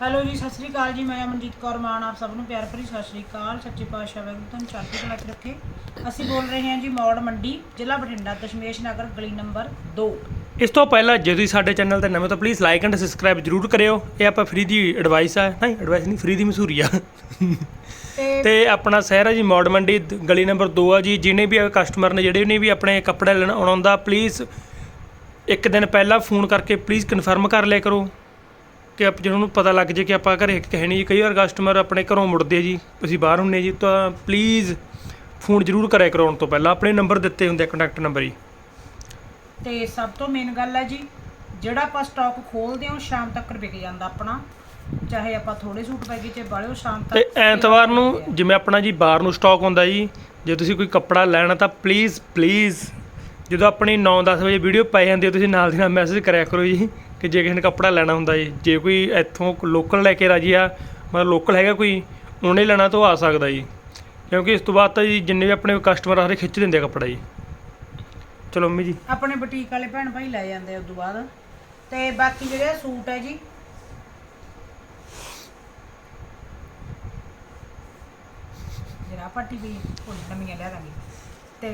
Hello ਜੀ ਸਤਿ ਸ੍ਰੀ ਅਕਾਲ ਜੀ ਮੈਂ ਅਮਨਜੀਤ ਕੌਰ ਮਾਨ ਆਪ ਸਭ ਨੂੰ ਪਿਆਰ ਭਰੀ ਸਤਿ ਸ੍ਰੀ ਅਕਾਲ। ਸੱਚੇ ਪਾਤਸ਼ਾਹ ਵਾਹਿਗੁਰੂ ਤੁਹਾਨੂੰ ਚੜ੍ਹਦੀ ਕਲਾ 'ਚ ਰੱਖੇ। ਅਸੀਂ ਬੋਲ ਰਹੇ ਹਾਂ ਜੀ ਮੌੜ ਮੰਡੀ ਜ਼ਿਲ੍ਹਾ ਬਠਿੰਡਾ ਦਸ਼ਮੇਸ਼ ਨਗਰ ਗਲੀ ਨੰਬਰ 2 ਇਸ ਤੋਂ ਪਹਿਲਾਂ ਜੇ ਤੁਸੀਂ ਸਾਡੇ ਚੈਨਲ ਤੇ ਨਵੇਂ ਤਾਂ ਪਲੀਜ਼ ਲਾਈਕ ਐਂਡ ਸਬਸਕ੍ਰਾਈਬ ਜਰੂਰ ਕਰਿਓ। ਇਹ ਆਪਾਂ ਫ੍ਰੀ ਦੀ ਐਡਵਾਈਸ ਆ। ਨਹੀਂ ਐਡਵਾਈਸ ਨਹੀਂ ਫ੍ਰੀ ਦੀ ਮਸ਼ਹੂਰੀ ਆ। ਤੇ ਆਪਣਾ ਸ਼ਹਿਰ ਹੈ ਜੀ ਮੌੜ ਮੰਡੀ ਗਲੀ ਨੰਬਰ 2 ਆ ਜੀ। ਜਿਹਨੇ ਵੀ ਕਸਟਮਰ ਨੇ ਜਿਹੜੇ ਨੇ ਵੀ ਆਪਣੇ ਕੱਪੜੇ ਲੈਣ ਆਉਣਾ ਹੁੰਦਾ ਪਲੀਜ਼ ਇੱਕ ਦਿਨ ਪਹਿਲਾਂ ਫੋਨ ਕਰਕੇ ਪਲੀਜ਼ ਕਨਫਰਮ ਕਰ ਲਿਆ ਕਰੋ। ਕਿ ਆਪ ਜਿਹਨਾਂ ਨੂੰ ਪਤਾ ਲੱਗ ਜੇ ਕਿ ਆਪਾਂ ਘਰੇ ਕਹੇ ਨਹੀਂ ਜੀ ਕਈ ਵਾਰ ਕਸਟਮਰ ਆਪਣੇ ਘਰੋਂ ਮੁੜਦੇ ਜੀ ਅਸੀਂ ਬਾਹਰ ਹੁੰਨੇ ਜੀ ਤਾਂ ਪਲੀਜ਼ ਫੋਨ ਜਰੂਰ ਕਰਿਆ ਕਰੋ ਆਉਣ ਤੋਂ ਪਹਿਲਾਂ। ਆਪਣੇ ਨੰਬਰ ਦਿੱਤੇ ਹੁੰਦੇ ਕੰਟੈਕਟ ਨੰਬਰ ਜੀ। ਤੇ ਸਭ ਤੋਂ ਮੇਨ ਗੱਲ ਹੈ ਜੀ ਜਿਹੜਾ ਆਪਾਂ ਸਟਾਕ ਖੋਲਦੇ ਹਾਂ ਸ਼ਾਮ ਤੱਕ ਵਿਕ ਜਾਂਦਾ ਆਪਣਾ। ਚਾਹੇ ਆਪਾਂ ਥੋੜੇ ਸੂਟ ਪੈ ਗਏ ਤੇ ਬਾਲਿਓ ਸ਼ਾਮ ਤੱਕ ਤੇ ਐਤਵਾਰ ਨੂੰ ਜਿਵੇਂ ਆਪਣਾ ਜੀ ਬਾਹਰ ਨੂੰ ਸਟਾਕ ਹੁੰਦਾ ਜੀ ਜੇ ਤੁਸੀਂ ਕੋਈ ਕੱਪੜਾ ਲੈਣਾ ਤਾਂ ਪਲੀਜ਼ ਪਲੀਜ਼ ਜਦੋਂ ਆਪਣੀ 9-10 ਵਜੇ ਵੀਡੀਓ ਪੈ ਜਾਂਦੀ ਹੈ ਤੁਸੀਂ ਨਾਲ ਦੀ ਨਾਲ ਮੈਸੇਜ ਕਰਿਆ ਕਰੋ ਜੀ। ਕਿ ਜੇ ਕਿਸੇ ਨੇ ਕੱਪੜਾ ਲੈਣਾ ਹੁੰਦਾ ਜੀ ਜੇ ਕੋਈ ਇੱਥੋਂ ਲੋਕਲ ਲੈ ਕੇ ਰਾਜੀ ਆ ਮਤਲਬ ਲੋਕਲ ਹੈਗਾ ਕੋਈ ਉਹਨੇ ਲੈਣਾ ਤਾਂ ਉਹ ਆ ਸਕਦਾ ਜੀ। ਕਿਉਂਕਿ ਇਸ ਤੋਂ ਬਾਅਦ ਤਾਂ ਜੀ ਜਿੰਨੇ ਵੀ ਆਪਣੇ ਕਸਟਮਰ ਆ ਸਾਰੇ ਖਿੱਚ ਦਿੰਦੇ ਆ ਕੱਪੜਾ ਜੀ। ਚਲੋ ਮੰਮੀ ਜੀ। ਆਪਣੇ ਬੁਟੀਕ ਵਾਲੇ ਭੈਣ ਭਾਈ ਲੈ ਜਾਂਦੇ ਆ ਉਦੋਂ ਬਾਅਦ। ਤੇ ਬਾਕੀ ਜਿਹੜੇ ਸੂਟ ਹੈ ਜੀ। ਜਰਾ ਪੱਟੀ ਵੀ ਉਹ ਨਵੀਆਂ ਲਿਆ ਦਾਂਗੇ। ਤੇ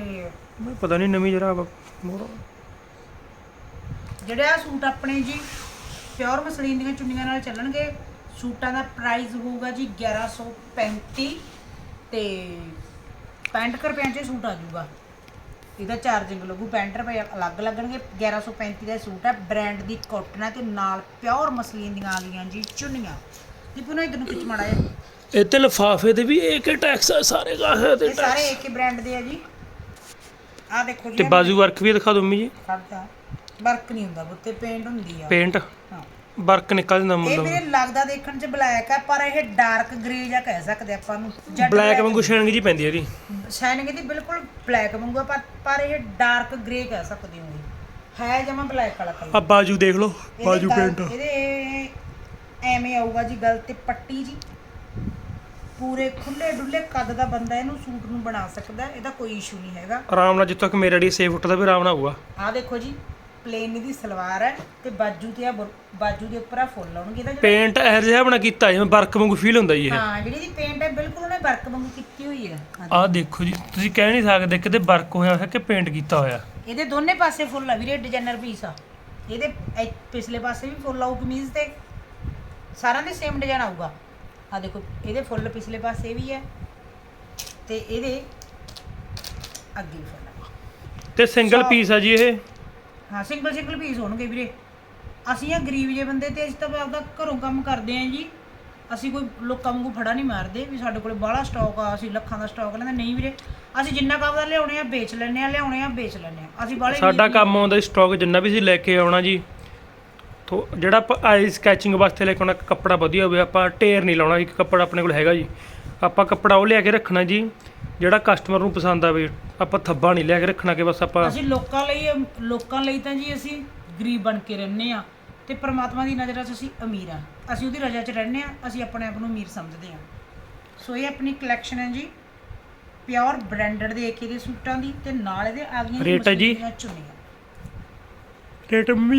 ਮੈਨੂੰ ਪਤਾ ਨਹੀਂ ਨਵੀਂ ਜਰਾ ਮੋੜੋ ਜਿਹੜੇ ਆ ਸੂਟ ਆਪਣੇ ਜੀ ਪਿਓਰ ਮਸਲੀਨ ਦੀਆਂ ਚੁੰਨੀਆਂ ਨਾਲ ਚੱਲਣਗੇ ਸੂਟਾਂ ਦਾ ਪ੍ਰਾਈਸ ਹੋਊਗਾ ਜੀ 1135 ਤੇ 65 ਰੁਪਏ 'ਚ ਸੂਟ ਆ ਜਾਊਗਾ। ਇਹਦਾ ਚਾਰਜਿੰਗ ਲੱਗੂ 65 ਰੁਪਏ ਅਲੱਗ ਲੱਗਣਗੇ 1135 ਦਾ ਸੂਟ ਹੈ ਬ੍ਰਾਂਡ ਦੀ ਕਾਟਨ ਹੈ ਤੇ ਨਾਲ ਪਿਓਰ ਮਸਲੀਨ ਦੀਆਂ ਆ ਗਈਆਂ ਜੀ ਚੁੰਨੀਆਂ। ਦੀਪੂ ਨੂੰ ਇਧਰ ਨੂੰ ਖਿੱਚ ਮਾੜਾ ਜਿਹਾ। ਇਹ ਤੇ ਲਿਫਾਫੇ ਤੇ ਵੀ ਇੱਕ ਟੈਕਸ ਆ ਸਾਰੇ ਕਾਹੇ ਤੇ ਇਹ ਸਾਰੇ ਇੱਕ ਹੀ ਬ੍ਰਾਂਡ ਦੇ ਆ ਜੀ। ਆ ਦੇਖੋ ਜੀ ਤੇ ਬਾਜ਼ੂ ਵਰਕ ਵੀ ਦਿਖਾ ਦਿਓ ਮੰਮੀ ਜੀ। ਖੜਦਾ ਵਰਕ ਨਹੀਂ ਹੁੰਦਾ ਬੁੱਤੇ ਪੇਂਟ ਹੁੰਦੀ ਆ। ਪੇਂਟ ਹਾਂ। ਵਰਕ ਨਿਕਲ ਜਾਂਦਾ ਇਹ ਮਤਲਬ ਲੱਗਦਾ ਦੇਖਣ 'ਚ ਬਲੈਕ ਆ ਪਰ ਇਹ ਡਾਰਕ ਗ੍ਰੇ ਜਾਂ ਕਹਿ ਸਕਦੇ ਆਪਾਂ ਨੂੰ। ਬਲੈਕ ਵਾਂਗੂ ਸ਼ੈਨਿੰਗ ਜੀ ਪੈਂਦੀ ਇਹਦੀ। ਸ਼ਾਈਨਿੰਗ ਇਹਦੀ ਬਿਲਕੁਲ ਬਲੈਕ ਵਾਂਗੂ ਆ, ਪਰ ਪਰ ਇਹ ਡਾਰਕ ਗ੍ਰੇ ਕਹਿ ਸਕਦੇ ਹੋ। ਹੈ ਜਮਾ ਬਲੈਕ ਵਾਲਾ ਕਲਰ ਆ ਬਾਜੂ ਦੇਖ ਲਓ ਬਾਜੂ ਪੇਂਟ ਇਹਦੇ ਐਵੇਂ ਆਊਗਾ ਜੀ ਗਲ ਤੇ ਪੱਟੀ ਜੀ। ਪੂਰੇ ਖੁੱਲੇ ਡੁੱਲੇ ਕੱਦ ਦਾ ਬੰਦਾ ਇਹਨੂੰ ਸੂਟ ਨੂੰ ਬਣਾ ਸਕਦਾ ਇਹਦਾ ਕੋਈ ਇਸ਼ੂ ਨਹੀਂ ਹੈਗਾ। ਆਰਾਮ ਨਾਲ ਜਿੱਥੋਂ ਤੱਕ ਮੇਰਾ ਡੀ ਸੇਫ ਉੱਠਦਾ ਵੀ ਆਰਾਮ ਨਾਲ ਆਊਗਾ। ਆਹ ਦੇਖੋ ਜੀ ਪਲੇਨ ਦੀ ਸਲਵਾਰ ਹੈ ਤੇ ਬਾਜੂ ਤੇ ਆ ਬਾਜੂ ਦੇ ਉੱਪਰ ਆ ਫੁੱਲ ਲਾਉਣਗੇ ਇਹਦਾ ਜਿਹੜਾ ਪੇਂਟ ਇਹੋ ਜਿਹਾ ਬਣਾ ਕੀਤਾ ਜਿਵੇਂ ਵਰਕ ਵਾਂਗੂ ਫੀਲ ਹੁੰਦਾ ਜੀ ਇਹ। ਹਾਂ ਜਿਹੜੀ ਦੀ ਪੇਂਟ ਹੈ ਬਿਲਕੁਲ ਉਹਨੇ ਵਰਕ ਵਾਂਗੂ ਕੀਤੀ ਹੋਈ ਹੈ। ਆਹ ਦੇਖੋ ਜੀ ਤੁਸੀਂ ਕਹਿ ਨਹੀਂ ਸਕਦੇ ਕਿਤੇ ਵਰਕ ਹੋਇਆ ਹੈ ਕਿ ਪੇਂਟ ਕੀਤਾ ਹੋਇਆ। ਇਹਦੇ ਦੋਨੇ ਪਾਸੇ ਫੁੱਲ ਆ ਵੀਰੇ ਡਿਜ਼ਾਈਨਰ ਪੀਸ ਆ। ਇਹਦੇ ਪਿਛਲੇ ਪਾਸੇ ਵੀ ਫੁੱਲ ਆਊ ਕਮੀਜ਼ ਤੇ ਸਾਰਿਆਂ ਦੇ ਸੇਮ ਡਿਜ਼ਾਈਨ ਆਊਗਾ। ਆ ਦੇਖੋ ਇਹਦੇ ਫੁੱਲ ਪਿਛਲੇ ਪਾਸੇ ਵੀ ਹੈ ਤੇ ਇਹਦੇ ਅੱਗੇ ਵੀ ਫੁੱਲ ਆ। ਤੇ ਸਿੰਗਲ ਪੀਸ ਆ ਜੀ ਇਹ। ਹਾਂ ਸਿੰਗਲ ਸਿੰਗਲ ਪੀਸ ਹੋਣਗੇ ਵੀਰੇ। ਅਸੀਂ ਆ ਗਰੀਬ ਜੇ ਬੰਦੇ ਤੇ ਅਸੀਂ ਤਾਂ ਆਪਦਾ ਘਰੋਂ ਕੰਮ ਕਰਦੇ ਆਂ ਜੀ। ਅਸੀਂ ਕੋਈ ਲੋਕਾਂ ਵਾਂਗੂ ਫੜਾ ਨਹੀਂ ਮਾਰਦੇ ਵੀ ਸਾਡੇ ਕੋਲੇ ਬਾਹਲਾ ਸਟਾਕ ਆ ਅਸੀਂ ਲੱਖਾਂ ਦਾ ਸਟਾਕ ਲੈਂਦੇ। ਨਹੀਂ ਵੀਰੇ ਅਸੀਂ ਜਿੰਨਾ ਕੰਮ ਦਾ ਲਿਆਉਣੇ ਆ ਵੇਚ ਲੈਣੇ ਆ ਲਿਆਉਣੇ ਆ ਵੇਚ ਲੈਣੇ ਆ। ਅਸੀਂ ਬਾਹਲੇ ਸਾਡਾ ਕੰਮ ਆਉਂਦਾ ਸਟਾਕ ਜਿੰਨਾ ਵੀ ਅਸੀਂ ਲੈ ਕੇ ਆਉਣਾ ਜੀ। ਤੋ ਜਿਹੜਾ ਆਪਾਂ ਆਈ ਸਕੈਚਿੰਗ ਵਾਸਤੇ ਲੈ ਕੇ ਆਉਣਾ ਕੱਪੜਾ ਵਧੀਆ ਹੋਵੇ ਆਪਾਂ ਢੇਰ ਨਹੀਂ ਲਾਉਣਾ ਇੱਕ ਕੱਪੜਾ ਆਪਣੇ ਕੋਲ ਹੈਗਾ ਜੀ। ਆਪਾਂ ਕੱਪੜਾ ਉਹ ਲਿਆ ਕੇ ਰੱਖਣਾ ਜੀ ਜਿਹੜਾ ਕਸਟਮਰ ਨੂੰ ਪਸੰਦ ਆਵੇ ਆਪਾਂ ਥੱਬਾ ਨਹੀਂ ਲਿਆ ਕੇ ਰੱਖਣਾ ਕਿ ਬਸ ਆਪਾਂ ਅਸੀਂ ਲੋਕਾਂ ਲਈ ਲੋਕਾਂ ਲਈ ਤਾਂ ਜੀ ਅਸੀਂ ਗਰੀਬ ਬਣ ਕੇ ਰਹਿੰਦੇ ਆ ਤੇ ਪ੍ਰਮਾਤਮਾ ਦੀ ਨਜ਼ਰ 'ਚ ਅਸੀਂ ਅਮੀਰ ਆ ਅਸੀਂ ਉਹਦੀ ਰਜ਼ਾ 'ਚ ਰਹਿੰਦੇ ਆ ਅਸੀਂ ਆਪਣੇ ਆਪ ਨੂੰ ਅਮੀਰ ਸਮਝਦੇ ਆ ਸੋ ਇਹ ਆਪਣੀ ਕਲੈਕਸ਼ਨ ਹੈ ਜੀ ਪਿਓਰ ਬ੍ਰਾਂਡਡ ਦੇ ਏਕੇ ਦੇ ਸੂਟਾਂ ਦੀ ਤੇ ਨਾਲ ਇਹਦੇ ਆ ਗਈਆਂ ਰੇਟ ਹੈ ਜੀ? ਚੁੰਨੀਆਂ। ਰੇਟ ਮੰਮੀ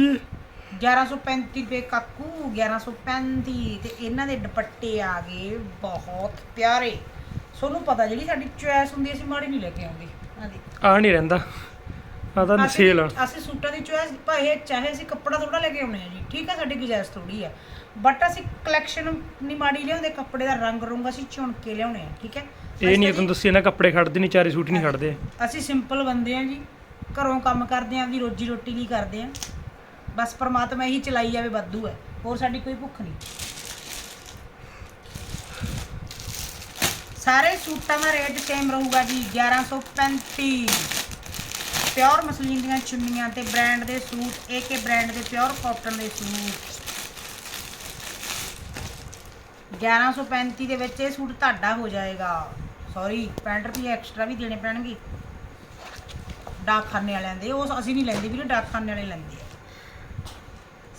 1135 ਰੁਪਏ ਕਾਕੂ 1135 ਤੇ ਇਹਨਾਂ ਦੇ ਦੁਪੱਟੇ ਆ ਗਏ ਬਹੁਤ ਪਿਆਰੇ। ਸੋਨੂੰ ਪਤਾ ਜਿਹੜੀ ਸਾਡੀ ਚੁਆਇਸ ਹੁੰਦੀ ਅਸੀਂ ਮਾੜੀ ਨਹੀਂ ਲੈ ਕੇ ਆਉਂਦੇ। ਦੇ ਆ ਨਹੀਂ ਰਹਿੰਦਾ। ਆ ਤਾਂ ਅਸੀਂ- ਸੇਲ ਆ। ਅਸੀਂ ਸੂਟਾਂ ਦੀ ਚੋਇਸ ਭਾਵੇਂ ਚਾਹੇ ਅਸੀਂ ਕੱਪੜਾ ਥੋੜਾ ਲੈ ਕੇ ਆਉਣੇ ਆ ਜੀ। ਠੀਕ ਆ ਸਾਡੀ ਗੁਜਾਇਸ਼ ਥੋੜੀ ਆ। ਬਟ ਅਸੀਂ ਕਲੈਕਸ਼ਨ ਨਹੀਂ ਮਾੜੀ ਲਿਆਉਂਦੇ ਕੱਪੜੇ ਦਾ ਰੰਗ ਰੁੰਗ ਅਸੀਂ ਚੁਣ ਕੇ ਲਿਆਉਣੇ ਆ ਠੀਕ ਹੈ ਇਹ ਨਹੀਂ ਤੁਹਾਨੂੰ ਦੱਸੀ ਨਾ ਕੱਪੜੇ ਖੜਦੇ ਨਹੀਂ ਚਾਰੇ ਸੂਟ ਨਹੀਂ ਖੜਦੇ ਅਸੀਂ ਸਿੰਪਲ ਬੰਦੇ ਆ ਜੀ ਘਰੋਂ ਕੰਮ ਕਰਦੇ ਆਂ ਦੀ ਰੋਜੀ ਰੋਟੀ ਲਈ ਕਰਦੇ ਆ ਬਸ ਪ੍ਰਮਾਤਮਾ ਇਹੀ ਚਲਾਈ ਜਾਵੇ ਵਾਧੂ ਹੈ। ਹੋਰ ਸਾਡੀ ਕੋਈ ਭੁੱਖ ਨਹੀਂ। ਸਾਰੇ ਸੂਟਾਂ ਦਾ ਰੇਟ ਸੇਮ ਰਹੂਗਾ ਜੀ 1135 ਪਿਓਰ ਮਸਲੀਨ ਦੀਆਂ ਚੁੰਨੀਆਂ ਤੇ ਬ੍ਰਾਂਡ ਦੇ ਸੂਟ ਏਕੇ ਬ੍ਰਾਂਡ ਦੇ ਪਿਓਰ ਕਾਟਨ ਦੇ ਸੂਟ। 1135 ਦੇ ਵਿੱਚ ਇਹ ਸੂਟ ਤੁਹਾਡਾ ਹੋ ਜਾਏਗਾ। ਸੌਰੀ 65 ਰੁਪਏ ਐਕਸਟਰਾ ਵੀ ਦੇਣੇ ਪੈਣਗੇ। ਡਾਕਖਾਨੇ ਵਾਲਿਆਂ ਦੇ, ਉਹ ਅਸੀਂ ਨਹੀਂ ਲੈਂਦੇ ਵੀਰੇ, ਡਾਕਖਾਨੇ ਵਾਲੇ ਲੈਂਦੇ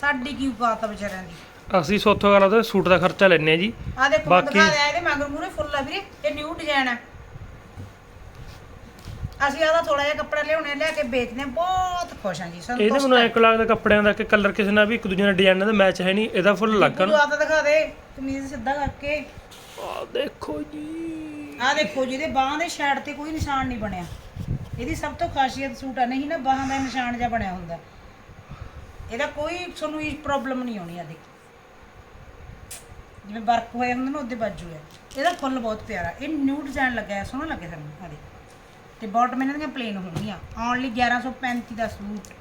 ਸਾਡੀ ਕੀ ਔਕਾਤ ਵਿਚਾਰਿਆਂ ਦੀ? ਅਸੀਂ ਸੋਥੋਂ ਗੱਲ ਉਹਦੇ ਸੂਟ ਦਾ ਖਰਚਾ ਲੈਣੇ ਆ ਜੀ। ਆ ਦੇਖੋ ਮੈਂ ਬਾਕੀ- ਦਿਖਾ ਇਹਦੇ ਮਗਰ ਮੂਰੇ ਫੁੱਲ ਆ ਵੀਰੇ ਇਹ ਨਿਊ ਡਿਜ਼ਾਈਨ ਆ। ਅਸੀਂ ਆਦਾ ਥੋੜਾ ਜਿਹਾ ਕੱਪੜਾ ਲਿਆਉਣੇ ਲਿਆ ਕੇ ਵੇਚਦੇ ਹਾਂ, ਬਹੁਤ ਖੁਸ਼ ਹਾਂ ਜੀ ਇਹਦੇ ਸੰਤੁਸ਼ਟ ਮੈਨੂੰ ਇੱਕ ਲੱਗਦਾ ਕੱਪੜਿਆਂ ਦਾ ਕਿ ਕਲਰ ਕਿਸੇ ਨਾਲ ਵੀ ਇੱਕ ਦੂਜੇ ਨਾਲ ਡਿਜ਼ਾਈਨਾਂ ਦਾ ਮੈਚ ਹੈ ਨਹੀਂ ਇਹਦਾ ਫੁੱਲ ਲੱਗਾ ਤੂੰ ਆਦਾ ਦਿਖਾ ਦੇ ਕਮੀਜ਼ ਸਿੱਧਾ ਕਰਕੇ। ਆ ਦੇਖੋ ਜੀ। ਆ ਦੇਖੋ ਜਿਹਦੇ ਬਾਹਾਂ ਦੇ ਸਾਈਡ ਤੇ ਕੋਈ ਨਿਸ਼ਾਨ ਨਹੀਂ ਬਣਿਆ। ਇਹਦੀ ਸਭ ਤੋਂ ਖਾਸੀਅਤ ਸੂਟ ਆ ਨਹੀਂ ਨਾ ਬਾਹਾਂ ਦਾ ਨਿਸ਼ਾਨ ਜਿਹਾ ਬਣਿਆ ਹੁੰਦਾ। ਇਹਦਾ ਕੋਈ ਤੁਹਾਨੂੰ ਇਹ ਪ੍ਰੋਬਲਮ ਨਹੀਂ ਆਉਣੀ ਆ ਦੇਖ। ਜਿਵੇਂ ਵਰਕ ਹੋਇਆ ਹੁੰਦਾ ਨਾ ਉਹਦੇ ਬਾਜੂ ਹੈ। ਇਹਦਾ ਫੁੱਲ ਬਹੁਤ ਪਿਆਰਾ। ਇਹ ਨਿਊ ਡਿਜ਼ਾਈਨ ਲੱਗਾ ਹੈ ਸੋਹਣਾ ਲੱਗਿਆ ਸਾਨੂੰ ਆ ਦੇਖ। ਤੇ ਬਾਟਮ ਇਹਨਾਂ ਦੀਆਂ ਪਲੇਨ ਹੋਣਗੀਆਂ। ਓਨਲੀ 1135 ਦਾ ਸੂਟ।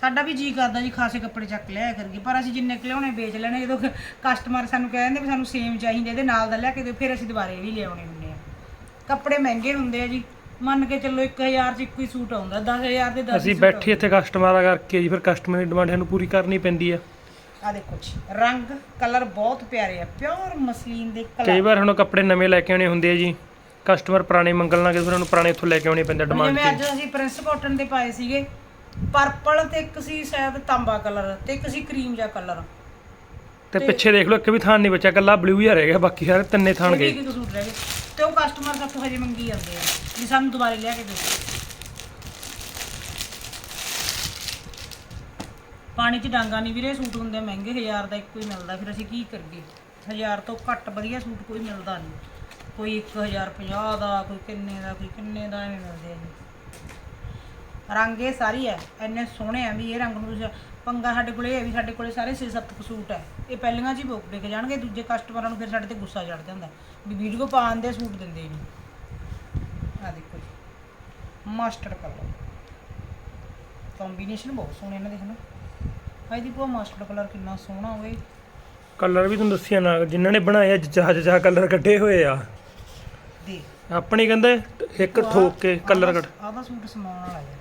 ਸਾਡਾ ਵੀ ਜੀ ਕਰਦਾ ਜੀ ਖਾਸੇ ਕੱਪੜੇ ਚੱਕ ਲਿਆ ਕਰਕੇ। ਪਰ ਅਸੀਂ ਜਿੰਨੇ ਕੁ ਲਿਆਉਣੇ ਵੇਚ ਲੈਣੇ। ਜਦੋਂ ਕਸਟਮਰ ਸਾਨੂੰ ਕਹਿ ਦਿੰਦੇ ਵੀ ਸਾਨੂੰ ਸੇਮ ਚਾਹੀਦੇ ਇਹਦੇ ਨਾਲ ਦਾ ਲਿਆ ਕੇ ਦਿਓ ਫਿਰ ਅਸੀਂ ਦੁਬਾਰੇ ਵੀ ਲਿਆਉਣੇ ਹੁੰਦੇ ਆ। ਕੱਪੜੇ ਮਹਿੰਗੇ ਹੁੰਦੇ ਆ ਜੀ। ਮੰਨ ਕੇ ਚੱਲੋ 1000 ਚ ਇੱਕੋ ਹੀ ਸੂਟ ਆਉਂਦਾ 10000 ਦੇ 10 ਅਸੀਂ ਬੈਠੇ ਇੱਥੇ ਕਸਟਮਰਾਂ ਕਰਕੇ ਜੀ ਫਿਰ ਕਸਟਮਰ ਦੀ ਡਿਮਾਂਡ ਸਾਨੂੰ ਪੂਰੀ ਕਰਨੀ ਪੈਂਦੀ ਆ। ਆ ਦੇਖੋ ਜੀ ਰੰਗ ਕਲਰ ਬਹੁਤ ਪਿਆਰੇ ਆ ਪਿਓਰ ਮਸਲੀਨ ਦੇ ਕਈ ਕਲਰ ਵਾਰ ਹੁਣ ਕੱਪੜੇ ਨਵੇਂ ਲੈ ਕੇ ਆਉਣੇ ਹੁੰਦੇ ਆ ਜੀ ਕਸਟਮਰ ਪੁਰਾਣੇ ਮੰਗਣ ਲੱਗੇ ਫਿਰ ਉਹਨੂੰ ਪੁਰਾਣੇ ਇੱਥੋਂ ਲੈ ਕੇ ਆਉਣੇ ਪੈਂਦੇ ਡਿਮਾਂਡ ਜਿਵੇਂ ਤੇ। ਅੱਜ ਅਸੀਂ ਪ੍ਰਿੰਸ ਕਾਟਨ ਦੇ ਪਾਏ ਸੀਗੇ ਪਰਪਲ ਤੇ ਇੱਕ ਸੀ ਸ਼ਾਇਦ ਤਾਂਬਾ ਕਲਰ ਤੇ ਇੱਕ ਸੀ ਕਰੀਮ ਜਿਹਾ ਕਲਰ। ਤੇ ਪਿੱਛੇ ਦੇਖ ਲਓ ਇੱਕ ਵੀ ਥਾਨ ਨਹੀਂ ਬਚਿਆ ਕੱਲਾ ਬਲੂ ਹੀ ਰਹਿ ਗਿਆ ਬਾਕੀ ਸਾਰੇ ਤਿੰਨੇ ਥਾਨ ਗਏ। ਤੇ ਉਹ ਕਸਟਮਰ ਸਭ ਤੋਂ ਹਜੇ ਮੰਗੀ ਜਾਂਦੇ ਆ ਵੀ ਸਾਨੂੰ ਦੁਬਾਰੇ ਲਿਆ ਕੇ ਦਿਓ। ਪਾਣੀ 'ਚ ਡਾਂਗਾ ਨਹੀਂ ਵੀਰੇ, ਸੂਟ ਹੁੰਦੇ ਮਹਿੰਗੇ, ਹਜ਼ਾਰ ਦਾ ਇੱਕੋ ਹੀ ਮਿਲਦਾ। ਫਿਰ ਅਸੀਂ ਕੀ ਕਰੀਏ? ਹਜ਼ਾਰ ਤੋਂ ਘੱਟ ਵਧੀਆ ਸੂਟ ਕੋਈ ਮਿਲਦਾ ਨਹੀਂ ਕੋਈ 1050 ਦਾ, ਕੋਈ ਕਿੰਨੇ ਦਾ, ਕੋਈ ਕਿੰਨੇ ਦਾ, ਐਵੇਂ ਮਿਲਦੇ ਆ ਜੀ। ਰੰਗ ਇਹ ਸਾਰੀ ਹੈ, ਇੰਨੇ ਸੋਹਣੇ ਆ ਵੀ ਇਹ ਰੰਗ ਨੂੰ ਪੰਗਾ ਸਾਡੇ ਕੋਲੇ, ਇਹ ਵੀ ਸਾਡੇ ਕੋਲੇ ਸਾਰੇ 6-7 ਸੂਟ ਹੈ। ਇਹ ਪਹਿਲੀਆਂ 'ਚ ਹੀ ਬੁੱਕ ਵਿਕ ਜਾਣਗੇ, ਦੂਜੇ ਕਸਟਮਰਾਂ ਨੂੰ ਫਿਰ ਸਾਡੇ ਤੇ ਗੁੱਸਾ ਚੜ ਜਾਂਦਾ ਵੀ ਵੀਡੀਓ ਪਾਉਣ ਦੇ ਸੂਟ ਦਿੰਦੇ ਨਹੀਂ ਆ ਦੇਖੋ ਜੀ ਮਾਸਟਰ ਕਲਰ ਕੰਬੀਨੇਸ਼ਨ ਬਹੁਤ ਸੋਹਣੇ ਇਹਨਾਂ ਦੇ ਹਨ ਭਾਈ ਦੀ ਕੋ ਮਾਸਟਰ ਕਲਰ ਕਿੰਨਾ ਸੋਹਣਾ ਹੋਵੇ ਕਲਰ ਵੀ ਤੁਹਾਨੂੰ ਦੱਸਿਆ ਨਾ ਜਿਨ੍ਹਾਂ ਨੇ ਬਣਾਏ ਜਜਾ ਜਜਾ ਕਲਰ ਕੱਢੇ ਹੋਏ ਆ। ਦੇ। ਆਪਣੀ ਕਹਿੰਦੇ ਇੱਕ ਠੋਕ ਕੇ ਕਲਰ ਕੱਢ। ਆਹ ਦਾ ਸੂਟ ਸਮਾਉਣ ਵਾਲਾ ਯਾਰ।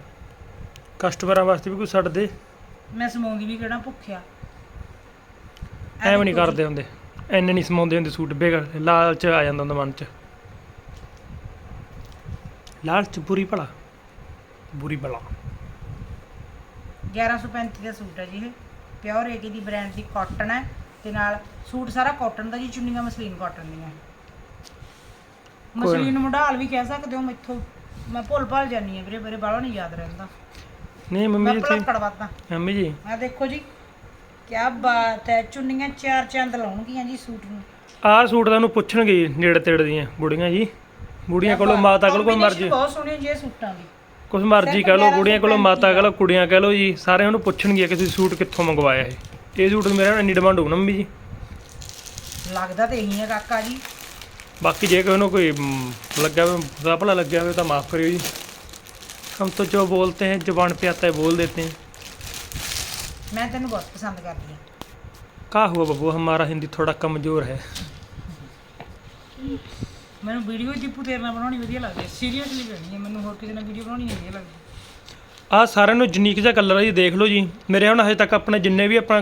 ਕਸਟਮਰਾਂ ਵਾਸਤੇ ਵੀ ਕੋਈ ਛੱਡ ਦੇ? ਮੈਂ ਸਮਾਉਂਦੀ ਵੀ ਕਿਹੜਾ ਭੁੱਖਿਆ। ਐਵੇਂ ਨਹੀਂ ਕਰਦੇ ਹੁੰਦੇ। ਐਨੇ ਨਹੀਂ ਸਮਾਉਂਦੇ ਹੁੰਦੇ ਸੂਟ ਬੇਗੜ ਲਾਲਚ ਆ ਜਾਂਦਾ ਹੁੰਦਾ ਮਨ 'ਚ। ਲਾਲਚ ਬੁਰੀ ਭਲਾ। ਬੁਰੀ ਭਲਾ। 1135 ਦਾ ਸੂਟ ਹੈ ਜੀ ਇਹ। ਪਿਓਰ ਏਟੀ ਦੀ ਬ੍ਰਾਂਡ ਦੀ ਕਾਟਨ ਹੈ ਤੇ ਨਾਲ ਸੂਟ ਸਾਰਾ ਕਾਟਨ ਦਾ ਜੀ ਚੁੰਨੀਆਂ ਮਸਲੀਨ ਕਾਟਨ ਦੀਆਂ। ਮਸਲੀਨ ਮੋਡਾਲ ਵੀ ਕਹਿ ਸਕਦੇ ਹੋ ਮੈਥੋਂ। ਮੈਂ ਭੁੱਲ ਭੱਲ ਜਾਨੀ ਆ ਵੀਰੇ ਮੇਰੇ ਬਾਲਾ ਨਹੀਂ ਯਾਦ ਰਹਿੰਦਾ। ਨਹੀਂ ਮੰਮੀ ਜੀ ਤੁਸੀਂ ਕੜਵਾਤਾ ਮੰਮੀ ਜੀ। ਆ ਦੇਖੋ ਜੀ ਕੀ ਬਾਤ ਹੈ। ਚੁੰਨੀਆਂ ਚਾਰ ਚੰਦ ਲਾਉਣਗੀਆਂ ਜੀ ਸੂਟ ਨੂੰ। ਆਹ ਸੂਟ ਤੁਹਾਨੂੰ ਪੁੱਛਣਗੇ ਨੇੜੇ ਤੇੜੇ ਦੀਆਂ ਬੁੜੀਆਂ ਜੀ। ਬੁੜੀਆਂ ਕੋਲੋਂ ਮਾਤਾ ਕੋਲੋਂ ਕੋਈ ਮਰਜ਼ੀ। ਬਹੁਤ ਸੋਹਣੀ ਜੀ ਇਹ ਸੂਟਾਂ ਦੀ। ਕੁਛ ਮਰਜ਼ੀ ਕਹਿ ਲਓ ਬੁੜੀਆਂ ਕੋਲੋਂ ਮਾਤਾ ਕਹਿ ਲਓ ਕੁੜੀਆਂ ਕਹਿ ਲਓ ਜੀ ਸਾਰੇ ਉਹਨੂੰ ਪੁੱਛਣਗੇ ਕਿ ਤੁਸੀਂ ਸੂਟ ਕਿੱਥੋਂ ਮੰਗਵਾਇਆ ਇਹ ਇਹ ਸੂਟ ਮੇਰੇ ਨਾਲ ਇੰਨੀ ਡਿਮਾਂਡ ਹੋਊ ਨਾ ਮੰਮੀ ਜੀ ਲੱਗਦਾ ਤੇ ਇਹੀ ਹੈ ਕਾਕਾ ਜੀ ਬਾਕੀ ਜੇ ਕਿਸੇ ਨੂੰ ਕੋਈ ਮ, ਲੱਗਿਆ ਹੋਵੇ ਬੁਰਾ ਭਲਾ ਲੱਗਿਆ ਹੋਵੇ ਤਾਂ ਮਾਫ ਕਰਿਓ ਜੀ हम तो जो बोलते हैं जुबान पे आता है बोल देते हैं ਮੈਂ ਤੈਨੂੰ ਬਹੁਤ ਪਸੰਦ ਕਰਦੀ ਹਾਂ का हुआ बबू हमारा हिंदी थोड़ा कमज़ोर है ਮੈਨੂੰ ਵੀਡੀਓ ਦੀਪੂ ਤੇਰੇ ਨਾਲ ਬਣਾਉਣੀ ਵਧੀਆ ਲੱਗਦੀ ਹੈ ਸੀਰੀਅਸਲੀ ਕਰਨੀ ਹੈ ਮੈਨੂੰ ਹੋਰ ਕਿਸੇ ਨਾਲ ਵੀਡੀਓ ਬਣਾਉਣੀ ਨਹੀਂ ਵਧੀਆ ਲੱਗਦੀ। ਆਹ ਸਾਰਿਆਂ ਨੂੰ ਯੂਨੀਕ ਜਿਹਾ ਕਲਰ ਆ ਜੀ ਦੇਖ ਲਓ ਜੀ। ਮੇਰੇ ਹੁਣ ਹਜੇ ਤੱਕ ਆਪਣੇ ਜਿੰਨੇ ਵੀ ਆਪਣਾ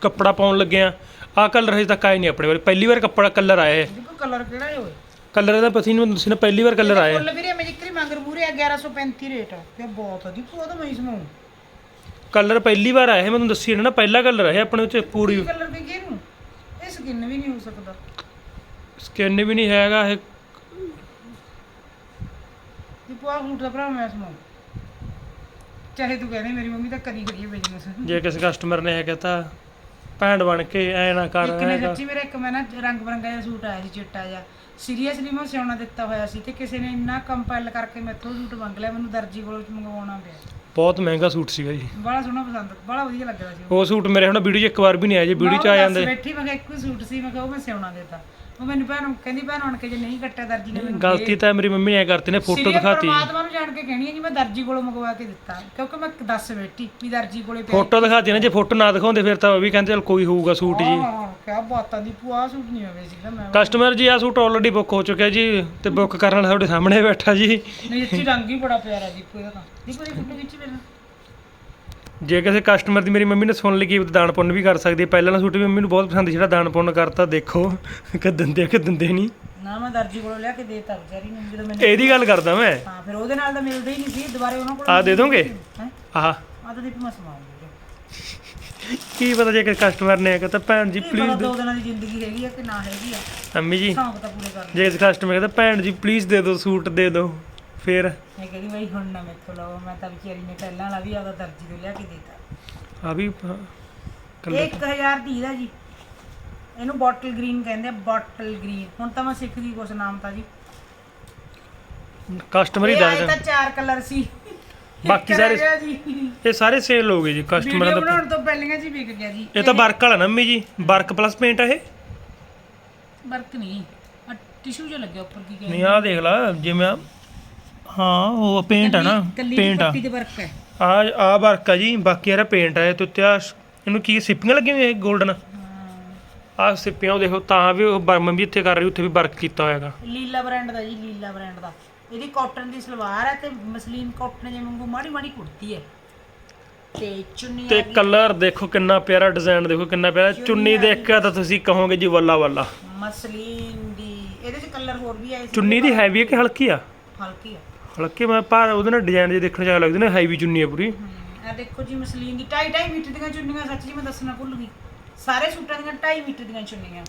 ਕੱਪੜਾ ਪਾਉਣ ਲੱਗੇ ਆ ਆਹ ਕਲਰ ਹਜੇ ਤੱਕ ਆਏ ਨਹੀਂ ਆਪਣੇ ਵਾਲੇ ਪਹਿਲੀ ਵਾਰ ਕੱਪੜਾ ਕਲਰ ਆਇਆ ਹੈ ਦੀਪੂ ਕਲਰ ਕਿਹੜਾ ਹੈ ਓਏ। ਕਲਰ ਇਹਦਾ ਪਤੀ ਨੂੰ ਤੁਸੀਂ ਨੇ ਪਹਿਲੀ ਵਾਰ ਕਲਰ ਆਇਆ। ਫੁੱਲ ਵੀਰੇ ਮੈਂ ਜਿੱਕਰੀ ਮੰਗ ਮੂਰੇ ਆ 1135 ਰੇਟ ਤੇ ਬਹੁਤ ਆ ਦੀਪੂ ਉਹ ਤਾਂ ਮੈਂ ਸਮੂਹ ਕਲਰ ਪਹਿਲੀ ਵਾਰ ਆਇਆ ਹੈ ਮੈਨੂੰ ਦੱਸੀ ਨਾ ਪਹਿਲਾ ਕਲਰ ਹੈ ਆਪਣੇ ਉੱਤੇ ਪੂਰੀ। ਕਲਰ ਵੀ ਕਿਹਨੂੰ ਇਹ ਸਕਿਨ ਵੀ ਨਹੀਂ ਹੋ ਸਕਦਾ। ਸਕਿਨ ਵੀ ਨਹੀਂ ਹੈਗਾ ਇਹ। ਦੀਪੂ ਆ ਸੂਟ ਦਾ ਭਰਾ ਮੈਂ ਸਮੂਹ ਚਾਹੇ ਤੂੰ ਕਹਿੰਦੇ ਮੇਰੀ ਮੰਮੀ ਤਾਂ ਕਰੀ ਕਰੀ ਬਿਜ਼ਨਸ ਜੇ ਕਿਸੇ ਕਸਟਮਰ ਨੇ ਇਹ ਕਹਤਾ ਭੈਣ ਬਣ ਕੇ ਐ ਨਾ ਕਰ ਇੱਕ ਐ ਨੇ ਕਰ। ਸੱਚੀ ਮੇਰਾ ਇੱਕ ਮੈਂ ਨਾ ਰੰਗ ਬਰੰਗਾ ਜਿਹਾ ਸੂਟ ਆਇਆ ਸੀ ਚਿੱਟਾ ਜਿਹਾ। ਸੀਰੀਅਸਲੀ ਮੈਂ ਸਿਉਣਾ ਦਿੱਤਾ ਹੋਇਆ ਸੀ ਤੇ ਕਿਸੇ ਨੇ ਇੰਨਾ ਕੰਪੈਲ ਕਰਕੇ ਮੈਥੋਂ ਸੂਟ ਮੰਗ ਲਿਆ ਮੈਨੂੰ ਦਰਜੀ ਕੋਲੋਂ ਮੰਗਵਾਉਣਾ ਪਿਆ। ਬਹੁਤ ਮਹਿੰਗਾ ਸੂਟ ਸੀਗਾ ਜੀ। ਬੜਾ ਸੋਹਣਾ ਪਸੰਦ ਬੜਾ ਵਧੀਆ ਲੱਗਦਾ ਸੀ ਉਹ। ਉਹ ਸੂਟ ਮੇਰੇ ਹੁਣ ਵੀਡੀਓ 'ਚ ਇੱਕ ਵਾਰ ਵੀ ਨਹੀਂ ਆਇਆ ਜੇ ਵੀਡੀਓ 'ਚ ਆ ਮੈਂ ਉਹ ਜਾਂਦੇ। ਬੈਠੀ ਮੈਂ ਕਿਹਾ ਇੱਕੋ ਹੀ ਸੂਟ ਸੀ ਮੈਂ ਕਿਹਾ ਉਹ ਮੈਂ ਸਿਉਣਾ ਦਿੱਤਾ। ਉਹ ਮੈਨੂੰ ਭੈਣ ਕਹਿੰਦੀ ਭੈਣ ਆਣ ਕੇ ਜੇ ਨਹੀਂ ਕੱਟਿਆ ਦਰਜੀ ਨੇ ਮੈਨੂੰ ਗਲਤੀ ਤਾਂ ਮੇਰੀ ਮੰਮੀ ਨੇ ਕਰਤੀ ਨੇ ਫੋਟੋ ਦਿਖਾਤੀ। ਪਰਮਾਤਮਾ ਨੂੰ ਜਾਣ ਕੇ ਕਹਿਣੀ ਹੈ ਕਿ ਮੈਂ ਦਰਜੀ ਕੋਲੋਂ ਮੰਗਵਾ ਕੇ ਦਿੱਤਾ ਕਿਉਂਕਿ ਮੈਂ ਦੱਸ ਬੈਠੀ ਵੀ ਦਰਜੀ ਕੋਲੇ ਫੋਟੋ ਦਿਖਾਤੀ ਨਾ ਜੇ ਫੋਟੋ ਨਾ ਦਿਖਾਉਂਦੇ ਫਿਰ ਤਾਂ ਉਹ ਵੀ ਕਹਿੰਦੇ ਚਲ ਕੋਈ ਹੋਊਗਾ ਸੂਟ ਜੀ। ਹਾਂ ਕਿਆ ਬਾਤਾਂ ਦੀ ਭੂਆ ਸੂਟ ਨਹੀਂ ਹੋਵੇ ਸੀਗਾ ਮੈਂ ਕਸਟਮਰ ਜੀ ਆ ਸੂਟ ਆਲਰੇਡੀ ਬੁੱਕ ਹੋ ਚੁੱਕਿਆ ਜੀ ਤੇ ਬੁੱਕ ਕਰਨ ਵਾਲਾ ਤੁਹਾਡੇ ਸਾਹਮਣੇ ਬੈਠਾ ਜੀ। ਨਹੀਂ ਇੱਥੇ ਰੰਗ ਹੀ ਬੜਾ ਪਿਆਰਾ ਦੀਪੂ ਤਾਂ। ਦੀਪੂ ਦੀ ਫੋਟੋ ਵਿੱਚ ਮੇਰੇ ਜੇ ਕਿਸੇ ਕਸਟਮਰ ਦੀ ਮੇਰੀ ਮੰਮੀ ਨੇ ਸੁਣ ਲਈ ਕੀ ਦਾਨ ਪੁੰਨ ਵੀ ਕਰ ਸਕਦੀ ਹੈ ਪਹਿਲਾਂ ਵਾਲਾ ਸੂਟ ਵੀ ਮੰਮੀ ਨੂੰ ਬਹੁਤ ਪਸੰਦ ਸੀ, ਜਿਹੜਾ ਦਾਨ ਪੁੰਨ ਕਰਤਾ ਦੇਖੋ ਕਿ ਦਿੰਦੇ ਆ ਕਿ ਦਿੰਦੇ ਨਹੀਂ। ਨਾ ਮੈਂ ਦਰਜੀ ਕੋਲੋਂ ਲਿਆ ਕੇ ਦੇਤਾ ਵਿਚਾਰੀ ਨੂੰ ਜਦੋਂ ਮੈਨੂੰ ਇਹਦੀ ਗੱਲ ਕਰਦਾ ਮੈਂ। ਹਾਂ ਫਿਰ ਉਹਦੇ ਨਾਲ ਤਾਂ ਮਿਲਦਾ ਹੀ ਨਹੀਂ ਸੀ ਦੁਬਾਰੇ ਉਹਨਾਂ ਕੋਲ ਆ ਦੇ ਦੋਗੇ? ਆਹ। ਆ ਤਾਂ ਦੀਪੂ ਮੈਂ ਸਮਾਉਂਗੀ ਕੀ ਪਤਾ ਜੇ ਕਸਟਮਰ ਨੇ ਕਹਤਾ ਭੈਣ ਜੀ ਕੀ ਪਲੀਜ਼ ਦੋ ਦਿਨਾਂ ਦੀ ਜ਼ਿੰਦਗੀ ਹੈਗੀ ਆ ਕਿ ਨਾ ਹੈਗੀ ਆ। ਅੰਮੀ ਜੀ ਸ਼ੌਂਕ ਤਾਂ ਪੂਰੇ ਕਰ ਜੇ ਕਸਟਮਰ ਕਹਿੰਦਾ ਭੈਣ ਜੀ ਪਲੀਜ਼ ਦੇ ਦਿਓ ਸੂਟ ਦੇ ਦਿਓ। ਫਿਰ? ਮੈਂ ਕਹਿੰਦੀ ਬਈ ਹੁਣ ਨਾ ਮੈਥੋਂ ਲਓ ਮੈਂ ਤਾਂ ਵਿਚਾਰੀ ਨੇ ਪਹਿਲਾਂ ਵਾਲਾ ਵੀ ਆਦਾ ਦਰਜੀ ਤੋਂ ਲਿਆ ਕੇ ਦਿੱਤਾ। ਆ ਵੀ ਹਾਂ, ਕੱਲੇ 1000 ਦੀ ਦਾ ਜੀ। ਇਹਨੂੰ ਬੋਟਲ ਗ੍ਰੀਨ ਕਹਿੰਦੇ ਆ ਬੋਟਲ ਗ੍ਰੀਨ ਹੁਣ ਤਾਂ ਮੈਂ ਸਿੱਖ ਗਈ ਕੁਛ ਨਾਮ ਤਾਂ ਜੀ। ਕਸਟਮਰ ਹੀ ਇਹ ਆਏ ਤਾਂ ਦੇਣ। ਚਾਰ ਕਲਰ ਸੀ। ਬਾਕੀ ਸਾਰੇ- ਇਹ ਸਾਰੇ ਸੇਲ ਹੋ ਗਏ ਜੀ ਕਸਟਮਰਾਂ ਵੀਡੀਓ ਦਾ ਬਣਾਉਣ ਤੋਂ ਪਹਿਲਾਂ ਜੀ ਵਿਕ ਗਿਆ ਜੀ। ਇਹ ਤਾਂ ਵਰਕ ਵਾਲਾ ਨਾ ਅੰਮੀ ਜੀ ਵਰਕ ਪਲੱਸ ਪੇਂਟ ਆ ਇਹ। ਵਰਕ ਨਹੀਂ ਟਿਸ਼ੂ ਜਿਹਾ ਲੱਗਿਆ ਉੱਪਰ ਕੀ ਨਹੀਂ ਆ ਦੇਖ ਲਾ ਜਿਵੇਂ ਆ- ਹਾਂ ਉਹ ਪੇਂਟ ਆ ਨਾ ਕੱਲੀ ਪੇਂਟ ਆ। ਪੱਟੀ ਤੇ ਵਰਕ ਹੈ। ਆ ਆ ਵਰਕ ਆ ਜੀ ਬਾਕੀ ਇਹਦਾ ਪੇਂਟ ਆ ਇਹ ਤੇ ਉੱਤੇ ਇਹਨੂੰ ਕੀ ਸਿੱਪੀਆਂ ਲੱਗੀਆਂ ਹੋਈਆਂ 골ਡਨ ਆ ਸਿੱਪੀਆਂ ਉਹ ਦੇਖੋ ਤਾਂ ਵੀ ਉਹ ਬਰਮ ਵੀ ਇੱਥੇ ਕਰ ਰਹੀ ਉੱਥੇ ਵੀ ਵਰਕ ਕੀਤਾ ਹੋਇਆਗਾ ਲੀਲਾ ਬ੍ਰਾਂਡ ਦਾ ਜੀ ਲੀਲਾ ਬ੍ਰਾਂਡ ਦਾ। ਇਹਦੀ ਕਾਟਨ ਦੀ ਸਲਵਾਰ ਹੈ ਤੇ ਮਸਲੀਨ ਕਾਟਨ ਜਿਵੇਂ ਵਾਂਗੂ ਮਾੜੀ ਮਾੜੀ ਕੁੜਤੀ ਹੈ। ਤੇ ਚੁੰਨੀ ਤੇ ਕਲਰ ਦੇਖੋ ਕਿੰਨਾ ਪਿਆਰਾ ਡਿਜ਼ਾਈਨ ਦੇਖੋ ਕਿੰਨਾ ਪਿਆਰਾ। ਚੁੰਨੀ ਦੇਖ ਕੇ ਤਾਂ ਤੁਸੀਂ ਕਹੋਗੇ ਜੀ ਵੱਲਾ ਵੱਲਾ। ਮਸਲੀਨ ਦੀ ਇਹਦੇ ਚ ਕਲਰ ਹੋਰ ਵੀ ਆਏ ਸੀ। ਚੁੰਨੀ ਦੀ ਹੈਵੀ ਹੈ ਕਿ ਹਲਕੀ ਆ? ਹਲਕੀ ਆ। ਹਲਕੀ ਮੈਂ ਪਰ ਉਹਦੇ ਨਾਲ ਡਿਜ਼ਾਈਨ ਜੇ ਦੇਖਣ ਚ ਲੱਗਦੇ ਨੇ ਹੈਵੀ ਚੁੰਨੀ ਆ ਪੂਰੀ ਇਹ ਦੇਖੋ ਜੀ ਮਸਲੀਨ ਦੀ 2.5 ਮੀਟਰ ਦੀਆਂ ਚੁੰਨੀਆਂ ਸੱਚ ਜੀ ਮੈਂ ਦੱਸਣਾ ਭੁੱਲ ਗਈ। ਸਾਰੇ ਸੂਟਾਂ ਦੀਆਂ 2.5 ਮੀਟਰ ਦੀਆਂ ਚੁੰਨੀਆਂ।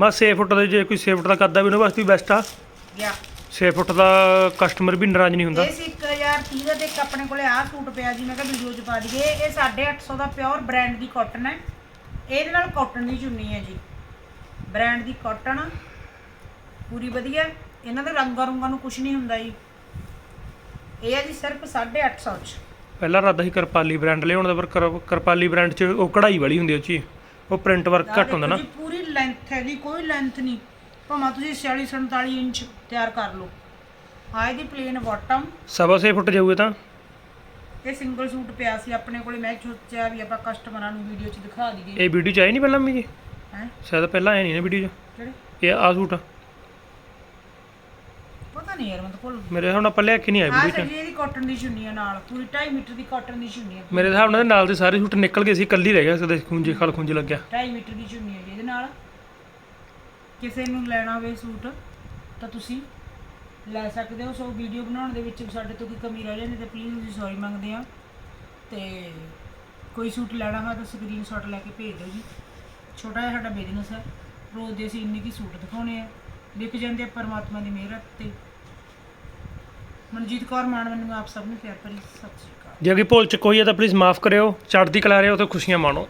ਮੈਂ 6 ਫੁੱਟ ਦੇ ਜੇ ਕੋਈ 6 ਫੁੱਟ ਦਾ ਕਰਦਾ ਵੀ ਉਹਦੇ ਵਾਸਤੇ ਵੀ ਬੈਸਟ ਆ। ਯਾ। 6 ਫੁੱਟ ਦਾ ਕਸਟਮਰ ਵੀ ਨਾਰਾਜ਼ ਨਹੀਂ ਹੁੰਦਾ। ਇਹ ਸੀ 1030 ਦਾ ਇੱਕ ਆਪਣੇ ਕੋਲੇ ਆਹ ਸੂਟ ਪਿਆ ਜੀ ਮੈਂ ਕਿਹਾ ਵੀਡੀਓ 'ਚ ਪਾ ਦਈਏ। ਇਹ 850 ਦਾ ਪਿਓਰ ਬ੍ਰਾਂਡ ਦੀ ਕਾਟਨ ਹੈ। ਇਹਦੇ ਨਾਲ ਕਾਟਨ ਦੀ ਚੁੰਨੀ ਹੈ ਜੀ। ਬ੍ਰਾਂਡ ਦੀ ਕਾਟਨ ਪੂਰੀ ਵਧੀਆ। ਇਹਨਾਂ ਦੇ ਰੰਗਾਂ ਰੁੰਗਾਂ ਨੂੰ ਕੁਝ ਨਹੀਂ ਹੁੰਦਾ ਜੀ। ਇਹ ਹੈ ਜੀ ਸਿਰਫ 850 ਚ। ਪਹਿਲਾਂ ਰਾਦਾ ਸੀ ਕਰਪਾਲੀ ਬ੍ਰਾਂਡ ਲਿਆਉਣ ਦਾ ਪਰ ਕਰ- ਕਰਪਾਲੀ ਬ੍ਰਾਂਡ 'ਚ ਉਹ ਕਢਾਈ ਵਾਲੀ ਹੁੰਦੀ ਉਹ 'ਚ ਹੀ। ਉਹ ਪ੍ਰਿੰਟ ਵਰਕ ਆਹ ਘੱਟ ਹੁੰਦਾ ਨਾ। ਦੇਖੋ ਜੀ ਪੂਰੀ ਲੈਂਥ ਹੈ ਜੀ ਕੋਈ ਲੈਂਥ ਨਹੀਂ। ਭਾਵੇਂ ਤੁਸੀਂ 46 47 ਇੰਚ ਤਿਆਰ ਕਰ ਲਓ। ਆਹ ਇਹਦੀ ਪਲੇਨ ਬਾਟਮ ਸਵਾ 6 ਫੁੱਟ ਜਾਊਗਾ ਤਾਂ। ਇਹ ਸਿੰਗਲ ਸੂਟ ਪਿਆ ਸੀ ਆਪਣੇ ਕੋਲੇ ਮੈਂ ਸੋਚਿਆ ਵੀ ਆਪਾਂ ਕਸਟਮਰਾਂ ਨੂੰ ਵੀਡੀਓ 'ਚ ਦਿਖਾ ਦਈਏ। ਇਹ ਵੀਡੀਓ 'ਚ ਆਈ ਨਹੀਂ ਪਹਿਲਾਂ ਮੀ ਜੀ? ਹੈ? ਸ਼ਾਇਦ ਪਹਿਲਾਂ ਆਇਆ ਨਹੀਂ ਨਾ ਵੀਡੀਓ 'ਚ। ਕਿਹੜੇ? ਇਹ ਆ ਸੂਟ ਨਹੀਂ ਯਾਰ ਮੈਂ ਤਾਂ ਭੁੱਲ ਗਈ। ਮੇਰੇ ਹਿਸਾਬ ਨਾਲ ਲਿਆ ਕੇ ਨਹੀਂ ਵੀਡੀਓ 'ਚ ਸਰ ਇਹਦੀ ਕਾਟਨ ਦੀ ਚੁੰਨੀ ਆ ਨਾਲ। ਪੂਰੀ 2.5 ਮੀਟਰ ਦੀ ਕਾਟਨ ਦੀ ਚੁੰਨੀ ਆ ਮੇਰੇ ਹਿਸਾਬ ਨਾਲ ਨਾਲ ਦੇ ਸਾਰੇ ਸੂਟ ਨਿਕਲ ਗਏ ਸੀ ਕੱਲੀ ਰਹਿ ਗਿਆ ਸਦੇ ਖੁੰਝੇ ਖਲ ਖੁੰਝੇ ਲੱਗਿਆ। 2.5 ਮੀਟਰ ਦੀ ਚੁੰਨੀ ਹੈ ਜੀ ਇਹਦੇ ਨਾਲ। ਕਿਸੇ ਨੂੰ ਲੈਣਾ ਹੋਵੇ ਸੂਟ ਤਾਂ ਤੁਸੀਂ ਲੈ ਸਕਦੇ ਹੋ। ਸੋ ਵੀਡੀਓ ਬਣਾਉਣ ਦੇ ਵਿੱਚ ਸਾਡੇ ਤੋਂ ਕੋਈ ਕਮੀ ਰਹਿ ਜਾਂਦੀ ਤਾਂ ਪਲੀਜ਼ ਅਸੀਂ ਸੌਰੀ ਮੰਗਦੇ ਆ ਤੇ ਕੋਈ ਸੂਟ ਲੈਣਾ ਹੋਵੇ ਤਾਂ ਸਕਰੀਨਸ਼ਾਟ ਲੈ ਕੇ ਭੇਜ ਦਿਓ ਜੀ। ਛੋਟਾ ਜਿਹਾ ਸਾਡਾ ਬਿਜ਼ਨਸ ਹੈ। ਰੋਜ਼ ਦੇ ਅਸੀਂ ਇੰਨੇ ਕੀ ਸੂਟ ਦਿਖਾਉਣੇ ਆ। ਵਿਕ ਜਾਂਦੇ ਆ ਪਰਮਾਤਮਾ ਦੀ ਮਿਹਰ ਤੇ। ਮਨਜੀਤ ਕੌਰ ਮਾਨ ਮੈਨੂੰ ਆਪ ਸਭ ਨੂੰ ਪਿਆਰ ਭਰੀ ਸਤਿ ਸ਼੍ਰੀ ਅਕਾਲ। ਜੇ ਅਗੇ ਭੁੱਲ ਚ ਕੋਈ ਹੈ ਤਾਂ ਪਲੀਜ਼ ਮਾਫ ਕਰਿਓ, ਚੜ੍ਹਦੀ ਕਲਾ ਰਹੇ ਹੋ ਤਾਂ ਖੁਸ਼ੀਆਂ ਮਾਣੋ।